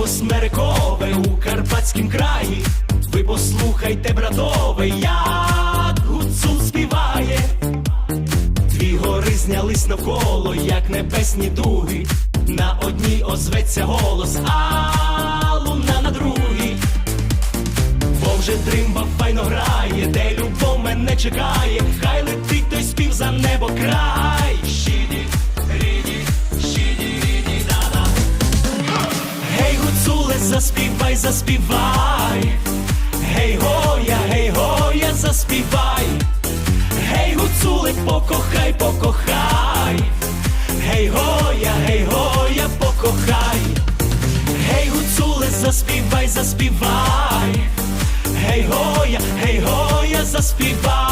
диво смерекове у карпатськім краї. Ви послухайте, братове, як гуцул співає. Дві гори знялись навколо, як небесні дуги. На одній озветься голос, а луна на другій. Бо вже дримба файно грає, де любов мене чекає, хай летить заспівай, заспівай. Гей, гоя, гей, гоя, заспівай. Гей, гуцуле, покохай, покохай. Гей, гоя, гей, гоя, покохай. Гей, гуцуле, заспівай, заспівай. Гей, гоя, гей, гоя, заспівай.